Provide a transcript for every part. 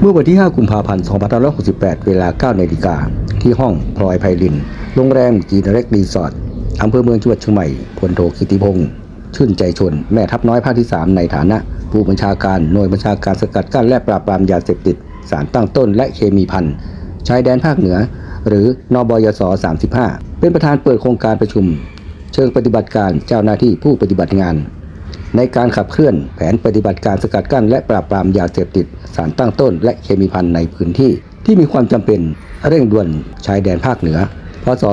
เมื่อวันที่ 5 กุมภาพันธ์ 2568 เวลา 9 นาฬิกา ที่ห้องพลอยไพลิน โรงแรมจีนเร็กรีสอร์ทอำเภอเมืองจังหวัดเชียงใหม่พลโทกิติพงศ์ชื่นใจชน แม่ทัพน้อยภาคที่ 3 ในฐานะ ผู้บัญชาการหน่วยบัญชาการสกัดกั้นและปราบปรามยาเสพติด สารตั้งต้นและเคมีพันชายแดนภาคเหนือ หรือนบยศ 35 เป็นประธานเปิดโครงการประชุม เชิงปฏิบัติการเจ้าหน้าที่ผู้ปฏิบัติงาน ในการขับเคลื่อนแผนปฏิบัติการสกัดกั้น และปราบปรามยาเสพติด สารตั้งต้น และเคมีภัณฑ์ในพื้นที่ ที่มีความจำเป็นเร่งด่วนชายแดนภาคเหนือ พศ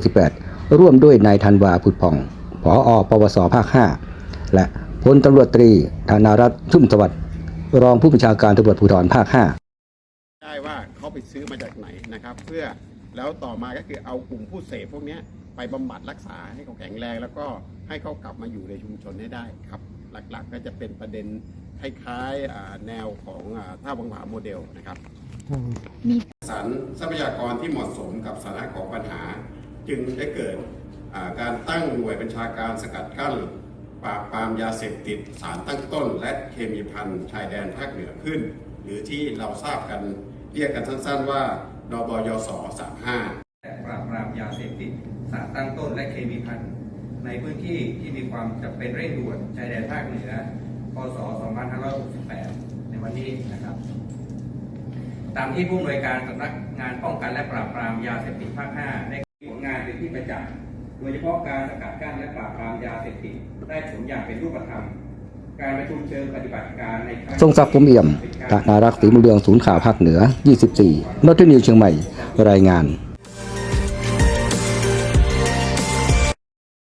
2568 ร่วมด้วยนายธันวาผุดผ่องผออปวสภาค 5 และพลตำรวจตรีธนารัตน์ชุ่มสวัสดิ์รองผู้บัญชาการตำรวจภูธรภาค 5 ได้ว่าเขาไปซื้อมาจากไหนนะครับ เพื่อแล้วต่อมาก็คือเอากลุ่มผู้เสพพวกนี้ ไปบำบัดรักษาให้เขาแข็งแรง แล้วก็ให้เขากลับมาอยู่ในชุมชนให้ได้ครับ หลักๆก็จะเป็นประเด็นคล้ายๆแนวของอท่าวังผาโมเดลนะครับสรรทรัพยากรที่เหมาะสมกับสถานะของปัญหา จึงได้เกิดการตั้งหน่วยบัญชาการสกัดกั้นปราบปรามยาเสพติดสารตั้งต้น และเคมีพันชายแดนภาคเหนือขึ้น หรือที่เราทราบกันเรียกกันสั้นๆว่านบยศ35 ยาเสพติดสารตั้งต้นและเคมีพันในพื้นที่ที่มีความจำเป็นเร่งด่วนชายแดนภาคเหนือ พศ 2568 ในวันนี้นะครับ ตามที่ผู้อำนวยการสำนักงานป้องกันและปราบปรามยาเสพติดภาค 5 ได้ผลงานเป็นที่ประจักษ์โดยเฉพาะการสกัดกั้นและปราบปรามยาเสพติดได้ผลอย่างเป็นรูปธรรมการประชุมเชิงปฏิบัติการในครั้งทรงศักดิ์พรหมเอี่ยมธนารักษ์ศรีมุญเรืองศูนย์ข่าวภาคเหนือ 24 นอตนิวเชียงใหม่ รายงาน